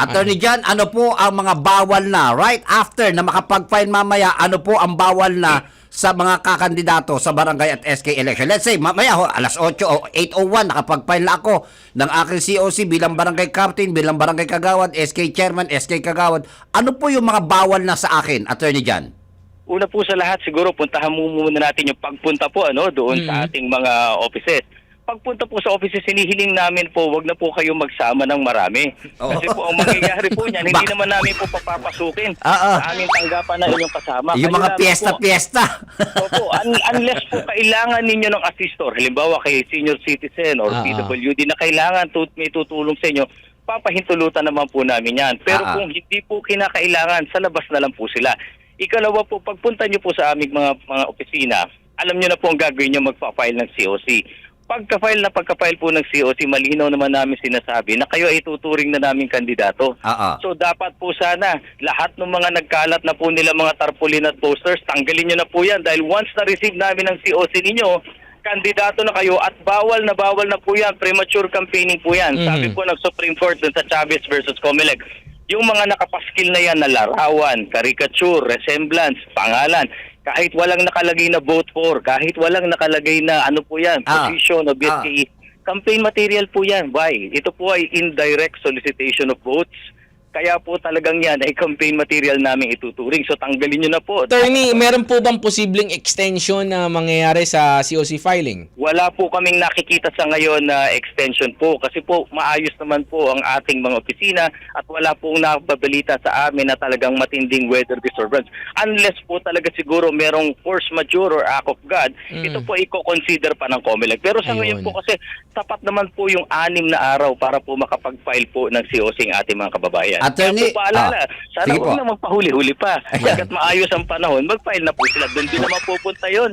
Attorney Jan, ano po ang mga bawal na right after na makapag-file mamaya, ano po ang bawal na sa mga kakandidato sa barangay at SK election? Let's say, mamaya ho, alas 8 o 8.01, nakapag-file na ako ng aking COC bilang barangay captain, bilang barangay kagawad, SK chairman, SK kagawad. Ano po yung mga bawal na sa akin, Attorney Jan? Una po sa lahat, siguro puntahan mo muna natin yung pagpunta po ano doon sa ating mga offices. Pagpunta po sa offices, hinihiling namin po, wag na po kayo magsama ng marami. Oo. Kasi po ang mangyayari po niyan, hindi naman namin po papapasukin Oo. sa aming tanggapan na inyong kasama. yung Kayo mga lamang po- piyesta-piyesta. Opo, un- unless po kailangan ninyo ng assistor, halimbawa kay senior citizen or Ah, ah. PWD na kailangan tut may tutulong sa inyo, papahintulutan naman po namin yan. Pero Ah, ah. kung hindi po kinakailangan, sa labas na lang po sila. Ikalawa po, pagpunta nyo po sa aming mga, mga opisina, alam nyo na po ang gagawin nyo magpa-file ng COC. Pagka-file na pagka-file po ng COC, malinaw naman namin sinasabi na kayo ay tuturing na namin kandidato. Oo. So dapat po sana lahat ng mga nagkalat na po nila mga tarpaulin at posters, tanggalin nyo na po yan dahil once na-receive namin ang COC ninyo, kandidato na kayo at bawal na bawal na po yan, premature campaigning po yan. Mhm. Sabi po ng Supreme Court dun sa Chavez versus Comelec, yung mga nakapaskil na yan na larawan, caricature, resemblance, pangalan, kahit walang nakalagay na vote for, kahit walang nakalagay na ano po yan, Ah. position o BSKE, campaign material po yan. Why? Ito po ay indirect solicitation of votes. Kaya po talagang yan ay campaign material namin ituturing. So tanggalin nyo na po. Attorney, meron po bang posibleng extension na mangyayari sa COC filing? Wala po kaming nakikita sa ngayon na extension po kasi po maayos naman po ang ating mga opisina at wala pong nababalita sa amin na talagang matinding weather disturbance. Unless po talaga siguro merong force majeure or act of God, Mm. ito po i-consider pa ng COMELEC. Pero sa ngayon Ayun. po kasi tapat naman po yung anim na araw para po makapag-file po ng COC ang ating mga kababayan. Attorney, Kaya po paalala, ah, sana sige huwag po. na magpahuli-huli pa. Ayan. Pagkat maayos ang panahon, mag-file na po sila. Doon din naman pupunta yun.